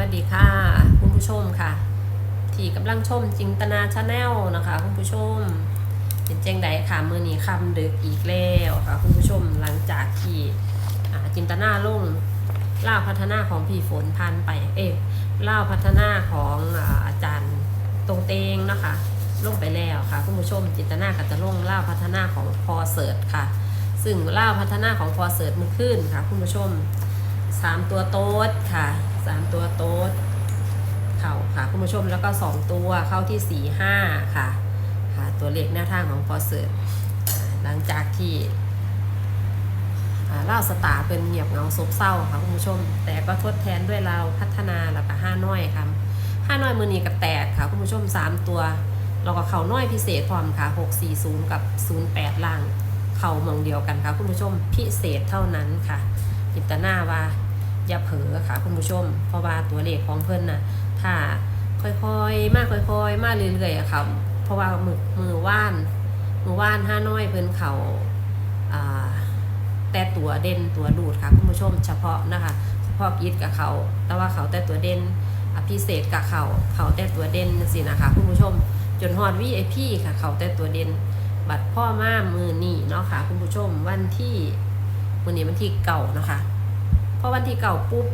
วัสดีค่ะ คุณผู้ชมค่ะ ที่กำลังชมจินตนาชาแนลนะคะคุณผู้ชมเป็นเจงใดค่ะมือนี้คำดึกอีกแล้วค่ะคุณผู้ชมหลังจากที่จินตนาลงเล่าพัฒนาของพี่ฝนพันไป เอ๊ะเล่าพัฒนาของอาจารย์ตรงเตงนะคะลงไปแล้วค่ะคุณผู้ชมจินตนาก็จะลงเล่าพัฒนาของพอเสิร์ตค่ะ ซึ่งเล่าพัฒนาของพอเสิร์ตมันขึ้นค่ะคุณผู้ชม สามตัวโต๊ดค่ะสามตัวโต๊ดเข่าค่ะคุณผู้ชมแล้วก็สองตัวเข้าที่สี่ห้าค่ะค่ะตัวเลขแนวทางของพอเสิร์ตหลังจากที่อ่าเล่าสตาร์เป็นเงียบเงาซบเศร้าค่ะคุณผู้ชม แต่ก็ทดแทนด้วยเราพัฒนาแล้วก็ห้าน้อยค่ะห้าน้อยมือนีกับแตกค่ะคุณผู้ชมสามตัว เราก็เข่าน้อยพิเศษพร้อมค่ะหกสี่ศูนย์กับศูนย์แปดล่างเข่ามองเดียวกันค่ะคุณผู้ชมพิเศษเท่านั้นค่ะจิตนาว่า อย่าเผลอค่ะคุณผู้ชม เพราะว่าตัวเลขของเพิ่นน่ะ ถ้าค่อยๆ มากค่อยๆ มากเรื่อยๆอะค่ะ เพราะว่ามือมือว่าน มือว่านห้าน้อยเพิ่นเขาอ่าแต่ตัวเด่นตัวดูดค่ะคุณผู้ชมเฉพาะนะคะ เฉพาะกีดกับเขา แต่ว่าเขาแต่ตัวเด่นอภิเศษกับเขาเขาแต่ตัวเด่นสินะคะคุณผู้ชม จนฮอดวีไอพีค่ะ เขาแต่ตัวเด่นบัตรพ่อมามือนี่เนาะค่ะคุณผู้ชมวันที่วันนี้วันที่เก่านะคะ อวันที่เก่าปุ๊บ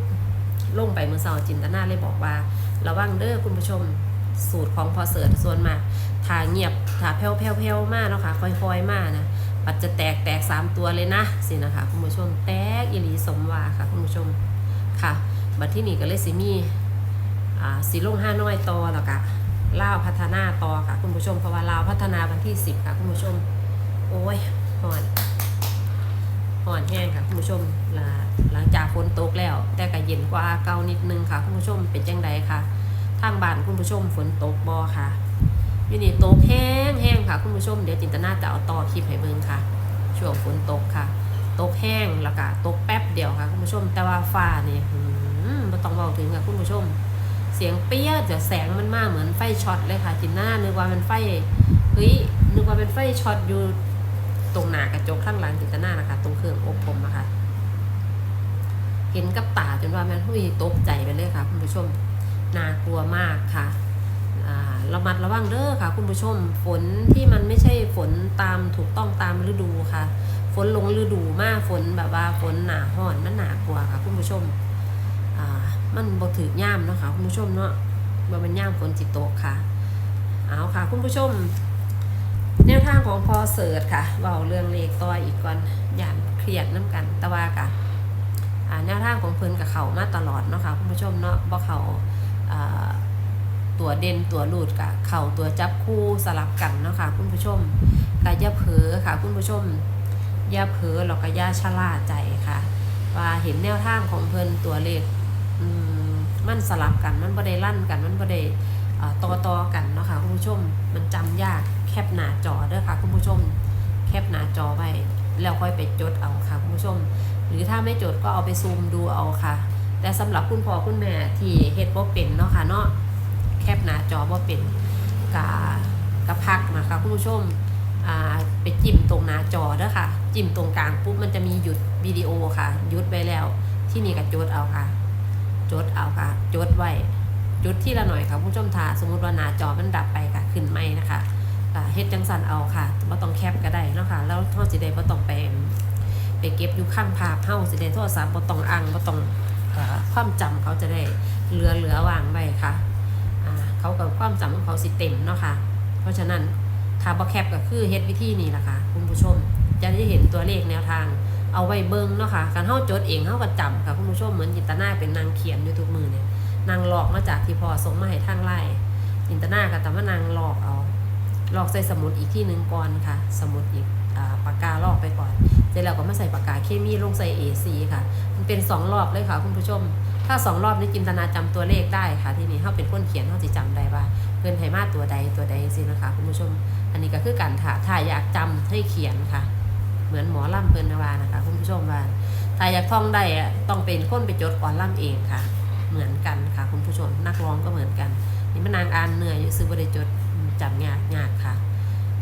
ลงไปเมื่อเสาจินตนาเลยบอกว่า ระวังเด้อคุณผู้ชมสูตรของพอเสิร์ตส่วนมากถ้าเงียบถ้าแผ่วแผ่วแผ่วมากเนาะค่ะค่อยๆมากนะปัดจะแตกแตกสามตัวเลยนะสินะคะคุณผู้ชมแตกอิลีสมว่าค่ะคุณผู้ชมค่ะ บัดที่นี่ก็เลยสิมีอ่าสีลงห้าน้อยต่อแล้วก็ล่าวพัฒนาต่อค่ะคุณผู้ชมเพราะว่าลาวพัฒนาวันที่สิบค่ะคุณผู้ชม โอ้ยหอน ห่อนแห้งค่ะคุณผู้ชมหลังหลังจากฝนตกแล้ว แต่ก็เย็นกว่าเก่านิดนึงค่ะคุณผู้ชมเป็นจังใดค่ะ ทางบ้านคุณผู้ชมฝนตกบอค่ะอยูนี่ตกแห้งแห้งค่ะคุณผู้ชมเดี๋ยวจินตนาจะเอาต่อคลิปให้เบิ่งค่ะ ช่วงฝนตกค่ะ ตกแห้งแล้วก็ตกแป๊บเดียวค่ะคุณผู้ชม แต่ว่าฟ้านี่หืมไม่ต้องบอกถึงค่ะคุณผู้ชม เสียงเปี้ยแต่แสงมันมากเหมือนไฟช็อตเลยค่ะจินตนานึกว่ามันไฟเฮ้ยนึกว่าเป็นไฟช็อตอยู่ ตรงหน้ากระจกข้างหลังจิตนานะคะ ตรงเครื่องอบผมนะคะเห็นกับตาจนว่าแมันหุ้ยตกใจไปเลยค่ะ คุณผู้ชมน่ากลัวมากค่ะระมัดระวังเด้อค่ะ คุณผู้ชมฝนที่มันไม่ใช่ฝนตามถูกต้องตามฤดูค่ะ ฝนลงฤดูมากฝนแบบว่าฝนหนาห้อนมันหนากลัวค่ะ คุณผู้ชมมันบ่ถือย่ามเนาะค่ะคุณผู้ชมเนาะบ่เป็นย่ามฝนจิตตกค่ะ เอาค่ะ คุณผู้ชม แนวทางของพอเสิร์ชค่ะเบาเรื่องเลขต่ออีกก่อนอย่าเครียดน้ำกันแต่ว่ากะอ่าแนวทางของเพิ่นกับเขามาตลอดเนาะค่ะคุณผู้ชมเนาะบ่เขาอ่าตัวเด่นตัวหลุดกะเข่าตัวจับคู่สลับกันเนาะค่ะคุณผู้ชมกะอย่าเผลอค่ะคุณผู้ชมอย่าเผลอหรอกกะอย่าชะล่าใจค่ะ ว่าเห็นแนวทางของเพิ่นตัวเลขมมันสลับกันมันบ่ได้ลั่นกันมันบ่ได้ต่อต่อกันเนาะค่ะคุณผู้ชมมันจำยาก แคปหน้าจอเด้อค่ะคุณผู้ชม แคปหน้าจอไว้แล้วค่อยไปจดเอาค่ะคุณผู้ชม หรือถ้าไม่จดก็เอาไปซูมดูเอาค่ะ แต่สำหรับคุณพ่อคุณแม่ที่เฮ็ดบ่เป็นเนาะค่ะเนาะแคปหน้าจอบ่เป็นกะกะพักนะคะคุณผู้ชมไปจิ้มตรงหน้าจอเด้อค่ะ จิ้มตรงกลางปุ๊บมันจะมีหยุดวิดีโอค่ะหยุดไว้แล้ว ที่นี่ก็จดเอาค่ะจดเอาค่ะจดไว้จดที่ละหน่อยค่ะผู้ชมทาสมมุติว่าหน้าจอมันดับไปค่ะขึ้นไม่นะคะ เฮ็ดจังสันเอาค่ะบ่ต้องแคปก็ได้เนาะค่ะ แล้วเฮาสิได้บ่ต้องไปไปเก็บอยู่ข้างภาพเฮาสิได้โทรศัพท์บ่ต้องอังบ่ต้องเอ่อความจำเขาจะได้เหลือเหลือวางไว้ค่ะอ่าเขากับความจำของเขาสิเต็มเนาะค่ะ เพราะฉะนั้นถ้าบ่แคปก็คือเฮ็ดวิธีนี้ล่ะค่ะคุณผู้ชมจะได้เห็นตัวเลขแนวทางเอาไว้เบิ่งเนาะค่ะการเฮาจดเองเฮาก็จำค่ะคุณผู้ชมเหมือนจินตนาเป็นนางเขียนอยู่ทุกมือเนี่ยนางหลอกมาจากที่พอส่งมาให้ทางไล่อินเตอร์นากับแต่ว่านางหลอกเอาห ลอกใส่สมุดอีกที่หนึ่งก่อนค่ะ สมุดอีกอปากกาลอกไปก่อนเสร็จแล้วก็มาใส่ปากกาเคมีลงใส่ A4 ค่ะ มันเป็นสองรอบเลยค่ะคุณผู้ชม ถ้าสองรอบนี้จินตนาจำตัวเลขได้ค่ะที่นี่เขาเป็นคนเขียนเขาจะจำได้ว่าเพื่อนไฮมาตัวใดตัวใดสินะคะคุณผู้ชม อันนี้ก็คือการถ่าถ้าอยากจำให้เขียนค่ะ เหมือนหมอล่ำเพิ่นวานะคะ คุณผู้ชมว่าถ้าอยากท่องได้อะต้องเป็นคนไปจดก่อนล่ำเองค่ะ เหมือนกันค่ะ คุณผู้ชมนักร้องก็เหมือนกัน นี่มันนางอ่านเหนื่อยอยู่ซื้อบริจด จำยากยากค่ะ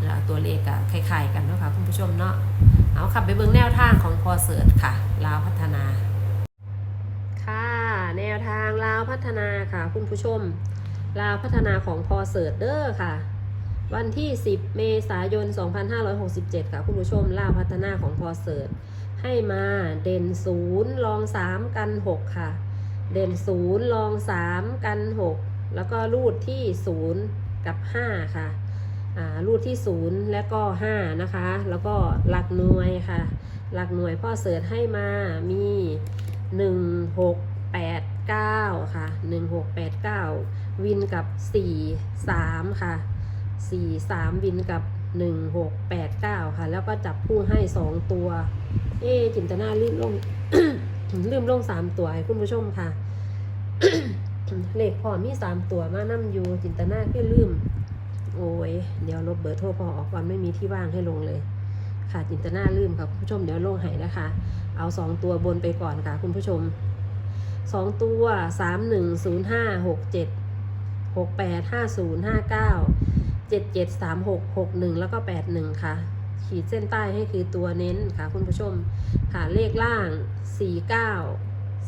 แล้วตัวเลขก็คล้ายๆกันเนาะค่ะคุณผู้ชมเนาะเอาขับไปเบิ่งแนวทางของพอเสิร์ชค่ะลาวพัฒนา ค่ะแนวทางลาวพัฒนาค่ะ คุณผู้ชมลาวพัฒนาของพอเสิร์ตเดอร์ค่ะ วันที่ 10 เมษายน 2567 ค่ะคุณผู้ชมลาวพัฒนาของพอเสิร์ตให้มาเด่นศูนย์รอง3กัน6ค่ะ เด่นศูนย์รอง3กัน6แล้วก็รูดที่0 กับ 5 ค่ะรูดที่ 0 และก็ 5 นะคะ แล้วก็หลักหน่วยค่ะ หลักหน่วยพ่อเสิร์ชให้มามี 1 6 8 9 ค่ะ 1 6 8 9 วินกับ 4 3 ค่ะ 4 3 วินกับ 1 6 8 9 ค่ะ แล้วก็จับคู่ให้ 2 ตัว เอ๊จินตนาลืมลงลืมลง 3 ตัวให้คุณผู้ชมค่ะ เลขพอมี3ตัวมานํอยู่จินตนาคือลืม โอ้ย เดี๋ยวลบเบอร์โทรพอออกก่อนไม่มีที่ว่างให้ลงเลย ค่ะจินตนาลืมค่ะคุณผู้ชมเดี๋ยวลงให้นะคะ เอาสองตัวบนไปก่อนค่ะคุณผู้ชมสองตัวสามหนึ่งศูนย์ห้าหกเจ็ดหกแปดห้าศูนย์ห้าเก้าเจ็ดเจ็ดสามหกหกหนึ่งแล้วก็แปดหนึ่งค่ะ ขีดเส้นใต้ให้คือตัวเน้นค่ะคุณผู้ชม ค่ะเลขล่างสี่เก้า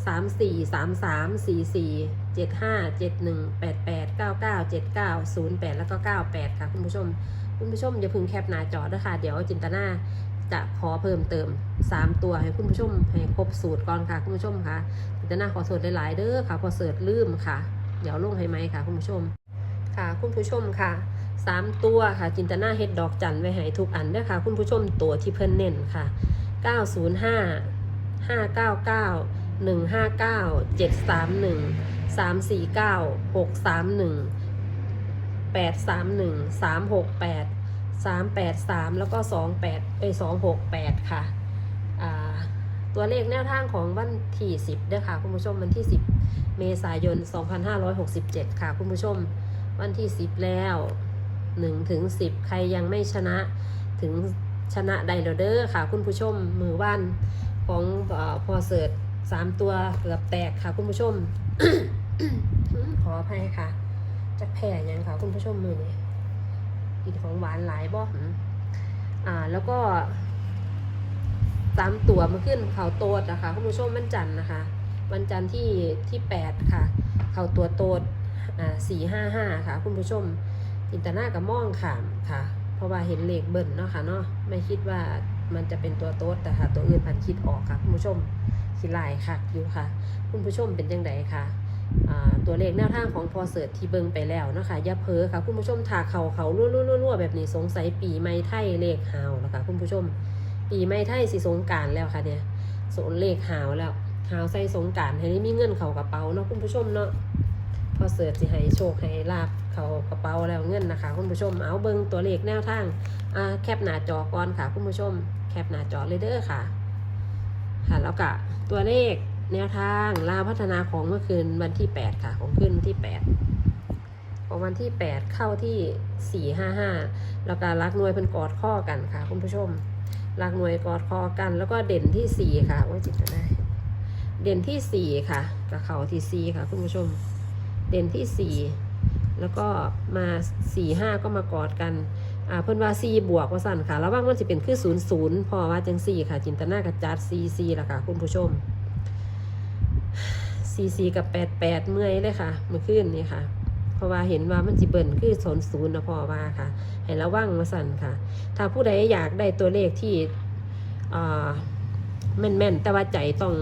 สามสี่สามสามสี่สี่ เจ็ดห้าเจ็ดหนึ่งแปดแปดเก้าเก้าเจ็ดเก้าศูนย์แปดแล้วก็เก้าแปดค่ะคุณผู้ชม คุณผู้ชมอย่าพึงแคปหน้าจอด้วยค่ะ เดี๋ยวจินตนาจะขอเพิ่มเติม 3 ตัวให้คุณผู้ชมให้ครบสูตรก่อนค่ะคุณผู้ชมค่ะจินตนาขอโทษหลายๆเด้อค่ะพอเสิร์ชลืมค่ะ เดี๋ยวลงให้ไหมค่ะคุณผู้ชม ค่ะคุณผู้ชมค่ะ3ตัวค่ะจินตนาเฮ็ดดอกจันไว้ให้ทุกอันเด้อค่ะ คุณผู้ชมตัวที่เพิ่นเน้นค่ะ 905 599 159 731 349 631แปดสามหนึ่งสามหกแปดสามแปดสามแล้วก็สองแปดเอ้สองหกแปดค่ะตัวเลขแนวทางของวันที่สิบเด้อค่ะคุณผู้ชมวันที่สิบเมษายนสองพันห้าร้อยหกสิบเจ็ดค่ะคุณผู้ชมวันที่สิบแล้วหนึ่งถึงสิบใครยังไม่ชนะถึงชนะไดโรเดอร์ค่ะ คุณผู้ชมมือวันของอพอเสิร์ตสามตัวเกือบแตกค่ะคุณผู้ชม ขออภัยค่ะจักแผ่ยังค่ะคุณผู้ชมมือนี่กินของหวานหลายบ่อ่า แล้วก็ตามตัวมาขึ้นเขาโตดนะคะคุณผู้ชมวันจันทร์นะคะ วันจันทร์ที่ที่แปดค่ะ เขาตัวโตดอ่าสี่ห้าห้าค่ะ คุณผู้ชมอินตานากับม่องขามค่ะ เพราะว่าเห็นเลขเบิ่นเนาะค่ะเนาะไม่คิดว่ามันจะเป็นตัวโต๊ดแต่ค่ะ ตัวอื่นพันคิดออกค่ะ คุณผู้ชมคิดลายค่ะอยู่ค่ะ คุณผู้ชมเป็นยังไงคะอ่า ตัวเลขแนวทางของพอเสิร์ตที่เบิงไปแล้วนะคะอย่าเพ้อค่ะคุณผู้ชมถาเขาเขารั่วๆๆแบบนี้สงสัยปีใหม่ไทยเลขหาวแล้วค่ะคุณผู้ชม ปีใหม่ไทยสิสงการแล้วค่ะเนี่ยสนเลขหาวแล้วหาวใส่สงการให้ได้มีเงินเขากระเป๋าเนาะคุณผู้ชมเนาะพอเสิร์ตสิให้โชคให้ลาบเขากระเป๋าแล้วเงินนะคะ คุณผู้ชมเอาเบิงตัวเลขแนวทางอ่าแคปหน้าจอก่อนค่ะคุณผู้ชม แคปหน้าจอเลยเด้อค่ะค่ะแล้วก็ตัวเลข แนวทางลาวพัฒนาของเมื่อคืนวันที่ 8 ค่ะ ของคืนวันที่ 8 ของวันที่ 8 เข้าที่ 455 แล้วก็รักหน่วยเป็นกอดข้อกันค่ะ คุณผู้ชมรักหน่วยกอดคอกัน แล้วก็เด่นที่ 4 ค่ะว่าจิตจะเด่นที่ 4 ค่ะกับเขาที่ 4 ค่ะ คุณผู้ชม เด่นที่ 4 แล้วก็มา4 5ก็มากอดกันอ่าเพิ่นว่า4บวกว่าสั่นค่ะระหว่างมันสิเป็นคือ0 0พอว่าจัง4ค่ะ จินตนากับจัด4 4ละค่ะ คุณผู้ชม 4 4กับ8 8เมื่อยเลยค่ะเมื่อคืนนี้ค่ะ เพราะว่าเห็นว่ามันสิเบิ่นคือ0 0นะพอว่าค่ะ ให้ระวังว่าสั่นค่ะ ถ้าผู้ใดอยากได้ตัวเลขที่อ่าแม่นแต่ว่าใจต้อง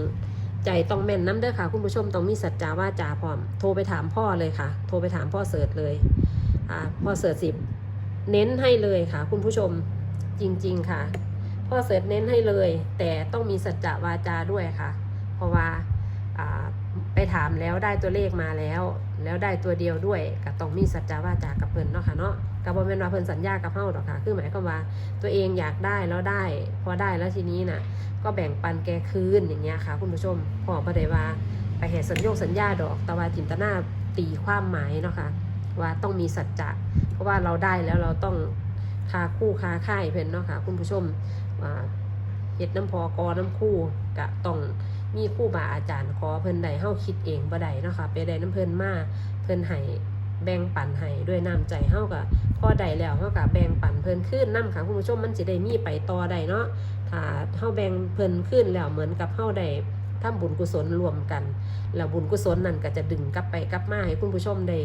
ใจต้องแม่นน้ำเด้อค่ะ คุณผู้ชมต้องมีสัจจาว่าจาพร้อม โทรไปถามพ่อเลยค่ะ โทรไปถามพ่อเสิร์ชเลยอ่าพ่อเสิร์ชสิบเน้นให้เลยค่ะ คุณผู้ชมจริง ๆค่ะ พ่อเสิร์ชเน้นให้เลย แต่ต้องมีสัจจะวาจาด้วยค่ะ เพราะว่าอ่า ไปถามแล้วได้ตัวเลขมาแล้ว แล้วได้ตัวเดียวด้วยก็ต้องมีสัจจะว่าจากับเพิ่นเนาะค่ะเนาะกับ่แม่นว่าเพิ่นสัญญากับเฮาดอกค่ะ คือหมายความว่าตัวเองอยากได้แล้วได้ พอได้แล้วทีนี้น่ะ ก็แบ่งปันแกคืนอย่างเงี้ยค่ะ คุณผู้ชมพ่อบ่ได้ว่าไปเหตุสัญญงสัญญาดอกแต่ว่าจินตนาตีความหมายเนาะค่ะว่าต้องมีสัจจะเพราะว่าเราได้แล้วเราต้องคาคู่คาค่ายเพิ่นเนาะค่ะ คุณผู้ชมว่าเฮ็ดน้ำพอกอน้ำคู่กะต้อง มีคู่บาอาจารย์ขอเพิ่นใดเฮาคิดเองบ่ได้นะคะไปได้น้ำเพิ่นมาเพิ่นให้แบ่งปันให้ด้วยน้ำใจเฮาก็พอได้แล้วเฮาก็แบ่งปันเพิ่นขึ้นน้ำค่ะคุณผู้ชมมันสิได้มีไปต่อได้เนาะถ้าเฮาแบ่งเพิ่นขึ้นแล้วเหมือนกับเฮาได้ทำบุญกุศลรวมกัน แล้วบุญกุศลนั่นก็จะดึงกลับไปกลับมาให้คุณผู้ชมได้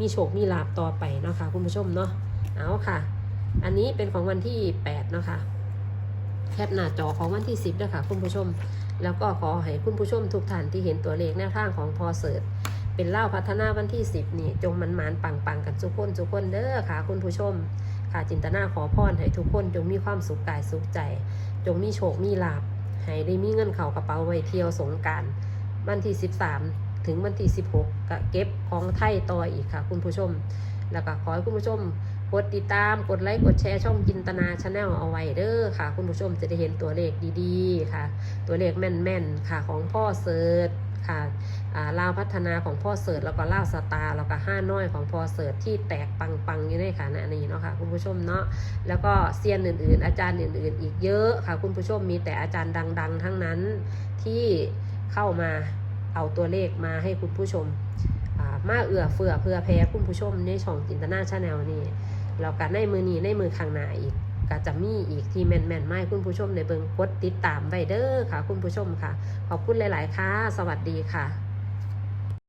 มีโชค มีลาบต่อไปเนาะค่ะคุณผู้ชมเนาะ เอาค่ะ อันนี้เป็นของวันที่ 8 เนาะค่ะแคปหน้าจอของวันที่ 10นะคะคุณผู้ชม แล้วก็ขอให้คุณผู้ชมทุกท่านที่เห็นตัวเลขแนวทางของพอเสิร์ตเป็นเล่าพัฒนาวันที่ 10 นี่ จงมันหมานปังปังกันทุกคนทุกคนเด้อค่ะคุณผู้ชม ค่ะจินตนาขอพรให้ทุกคนจงมีความสุขกายสุขใจ จงมีโชคมีลาบให้ได้มีเงินเข่ากระเป๋าไว้เที่ยวสงการวันที่ 13 ถึงวันที่ 16 ก็เก็บของไทยต่ออีกค่ะ คุณผู้ชม แล้วก็ขอให้คุณผู้ชม กดติดตามกดไลค์กดแชร์ช่องจินตนาชาแนลเอาไว้เด้อค่ะ คุณผู้ชมจะได้เห็นตัวเลขดีๆค่ะ ตัวเลขแม่นๆค่ะของพ่อเสิร์ชค่ะอ่าลาวพัฒนาของพ่อเสิร์ชแล้วก็ลาวสตาร์แล้วก็ห้าน้อยของพ่อเสิร์ชที่แตกปังๆอยู่ในค่ะนะนี้เนาะค่ะคุณผู้ชมเนาะแล้วก็เซียนอื่นๆ อาจารย์อื่นๆ อีกเยอะค่ะ คุณผู้ชมมีแต่อาจารย์ดัง ๆ ทั้งนั้นที่เข้ามาเอาตัวเลขมาให้คุณผู้ชมอ่ามาเอื้อเฟื้อเพื่อแพ้คุณผู้ชมในช่องจินตนาชาแนลนี่ แล้วก็ในมือนี้ในมือข้างหน้าอีกก็จะมีอีกที่แม่นๆไม่คุณผู้ชมในเบิงกดติดตามไว้เด้อค่ะ คุณผู้ชมค่ะ ขอบคุณหลาย ๆ ค่ะ สวัสดีค่ะ